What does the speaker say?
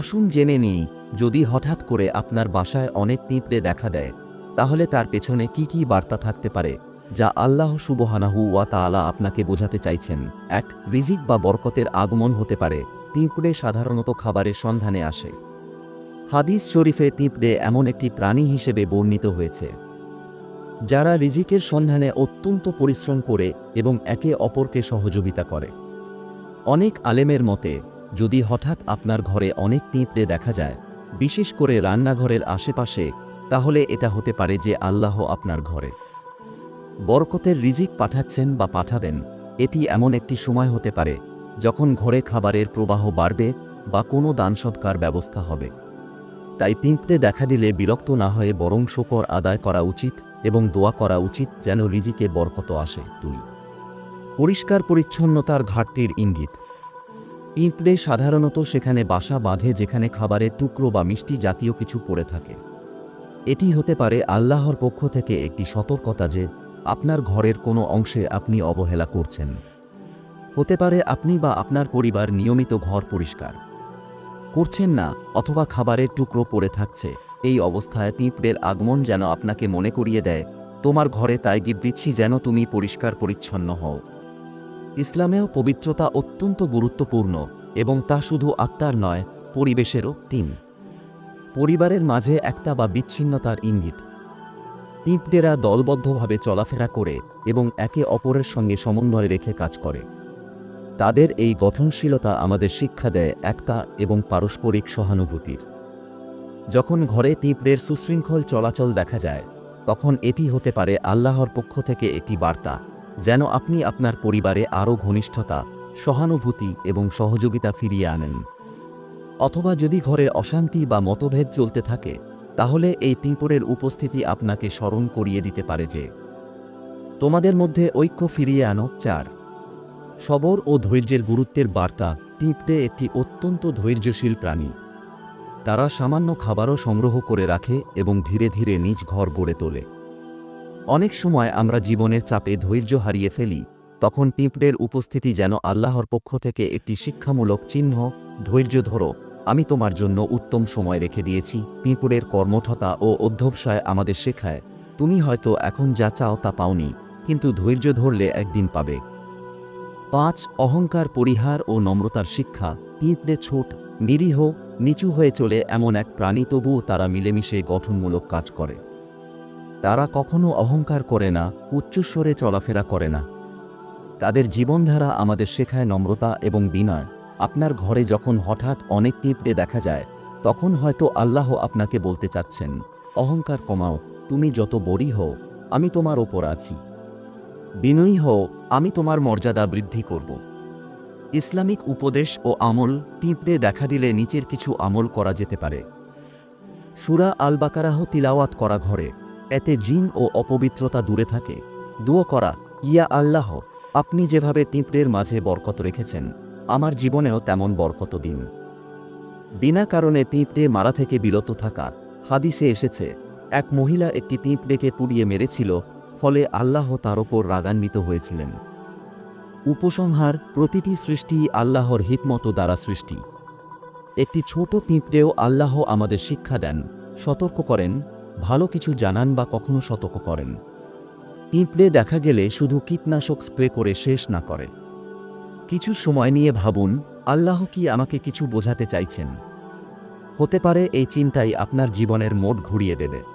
আসুন জেনে নিই, যদি হঠাৎ করে আপনার বাসায় অনেক পিঁপড়ে দেখা দেয়, তাহলে তার পেছনে কি কি বার্তা থাকতে পারে, যা আল্লাহ সুবহানাহু ওয়া তাআলা আপনাকে বোঝাতে চাইছেন? এক, রিজিক বা বরকতের আগমন হতে পারে পিঁপড়ে সাধারণত খাবারের সন্ধানে আসে। হাদিস শরীফে পিঁপড়ে এমন একটি প্রাণী হিসেবে বর্ণিত হয়েছে, যারা রিজিকের সন্ধানে অত্যন্ত পরিশ্রম করে এবং একে অপরকে সহযোগিতা করে। অনেক আলেমের মতে যদি হঠাৎ আপনার ঘরে অনেক পিঁপড়ে দেখা যায়, বিশেষ করে রান্নাঘরের আশেপাশে, তাহলে এটা হতে পারে যে আল্লাহ আপনার ঘরে। বরকতের রিজিক পাঠাচ্ছেন বা পাঠাবেন, এটি এমন একটি সময় হতে পারে, যখন ঘরে খাবারের প্রবাহ বাড়বে বা কোনো দানসৎকার ব্যবস্থা হবে। তাই পিঁপড়ে দেখা দিলে বিরক্ত না হয়ে বরং শোকর আদায় করা উচিত এবং দোয়া করা উচিত যেন রিজিকে বরকত আসে। তুই পরিষ্কার পরিচ্ছন্নতার ঘাটতির ইঙ্গিত। পিঁপড়ে সাধারণত সেখানে বাসা বাঁধে যেখানে খাবারের টুকরো বা মিষ্টি জাতীয় কিছু পড়ে থাকে। এটি হতে পারে আল্লাহর পক্ষ থেকে একটি সতর্কতা যে, আপনার ঘরের কোনো অংশে আপনি অবহেলা করছেন। হতে পারে আপনি বা আপনার পরিবার নিয়মিত ঘর পরিষ্কার করছেন না অথবা খাবারের টুকরো পড়ে থাকছে। এই অবস্থায় পিঁপড়ের আগমন যেন আপনাকে মনে করিয়ে দেয়, তোমার ঘরে তাই তাইগিব দিচ্ছি যেন তুমি পরিষ্কার পরিচ্ছন্ন হও। ইসলামেও পবিত্রতা অত্যন্ত গুরুত্বপূর্ণ এবং তা শুধু আত্মার নয়, পরিবেশেরও তিন। পরিবারের মাঝে একটা বা বিচ্ছিন্নতার ইঙ্গিত। পিঁপড়েরা দলবদ্ধভাবে চলাফেরা করে এবং একে অপরের সঙ্গে সমন্বয় রেখে কাজ করে। তাদের এই গঠনশীলতা আমাদের শিক্ষা দেয় একতা এবং পারস্পরিক সহানুভূতির। যখন ঘরে পিঁপড়ের সুশৃঙ্খল চলাচল দেখা যায়, তখন এটি হতে পারে আল্লাহর পক্ষ থেকে একটি বার্তা। যেন আপনি আপনার পরিবারে আরও ঘনিষ্ঠতা, সহানুভূতি এবং সহযোগিতা ফিরিয়ে আনেন। অথবা যদি ঘরে অশান্তি বা মতভেদ চলতে থাকে, তাহলে এই পিঁপড়ের উপস্থিতি আপনাকে স্মরণ করিয়ে দিতে পারে যে, তোমাদের মধ্যে ঐক্য ফিরিয়ে আনো। চার, সবর ও ধৈর্যের গুরুত্বের বার্তা পিঁপড়ে একটি অত্যন্ত ধৈর্যশীল প্রাণী। তারা সামান্য খাবারও সংগ্রহ করে রাখে এবং ধীরে ধীরে নিজ ঘর গড়ে তোলে। অনেক সময় আমরা জীবনের চাপে ধৈর্য হারিয়ে ফেলি, তখন পিঁপড়ের উপস্থিতি যেন আল্লাহর পক্ষ থেকে একটি শিক্ষামূলক চিহ্ন, ধৈর্য ধরো, আমি তোমার জন্য উত্তম সময় রেখে দিয়েছি, পিঁপড়ের কর্মঠতা ও অধ্যবসায় আমাদের শেখায়, তুমি হয়তো এখন যা চাও তা পাওনি, কিন্তু ধৈর্য ধরলে একদিন পাবে। পাঁচ, অহংকার, পরিহার ও নম্রতার শিক্ষা, পিঁপড়ে ছোট, নিরীহ, নিচু হয়ে চলে এমন এক প্রাণী তবুও তারা মিলেমিশে গঠনমূলক কাজ করে। তারা কখনো অহংকার করে না উচ্চস্বরে চলাফেরা করে না। তাদের জীবনধারা আমাদের শেখায় নম্রতা এবং বিনয়। আপনার ঘরে যখন হঠাৎ অনেক পিঁপড়ে দেখা যায়, তখন হয়তো আল্লাহ আপনাকে বলতে চাচ্ছেন, অহংকার কমাও, তুমি যত বড়ি হও, আমি তোমার ওপর আছি। বিনয়ী হও, আমি তোমার মর্যাদা বৃদ্ধি করব। ইসলামিক উপদেশ ও আমল পিঁপড়ে দেখা দিলে নিচের কিছু আমল করা যেতে পারে। সুরা আল বাকারাহ তিলাওয়াত করা ঘরে। এতে জিন ও অপবিত্রতা দূরে থাকে। দুয়ো করা, ইয়া আল্লাহ, আপনি যেভাবে পিঁপড়ের মাঝে বরকত রেখেছেন, আমার জীবনেও তেমন বরকত দিন। বিনা কারণে পিঁপড়ে মারা থেকে বিরত থাকা, হাদিসে এসেছে, এক মহিলা একটি পিঁপড়েকে পুড়িয়ে মেরেছিল, ফলে আল্লাহ তার ওপর রাগান্বিত হয়েছিলেন। উপসংহার, প্রতিটি সৃষ্টি আল্লাহর হিতমতো দ্বারা সৃষ্টি। একটি ছোট পিঁপড়েও আল্লাহ আমাদের শিক্ষা দেন, সতর্ক করেন ভালো কিছু জানান বা কখনো সতর্ক করেন। পিঁপড়ে দেখা গেলে শুধু কীটনাশক স্প্রে করে শেষ না করে। কিছু সময় নিয়ে ভাবুন, আল্লাহ কি আমাকে কিছু বোঝাতে চাইছেন? হতে পারে এই চিন্তাই আপনার জীবনের মোট ঘুরিয়ে দেবে।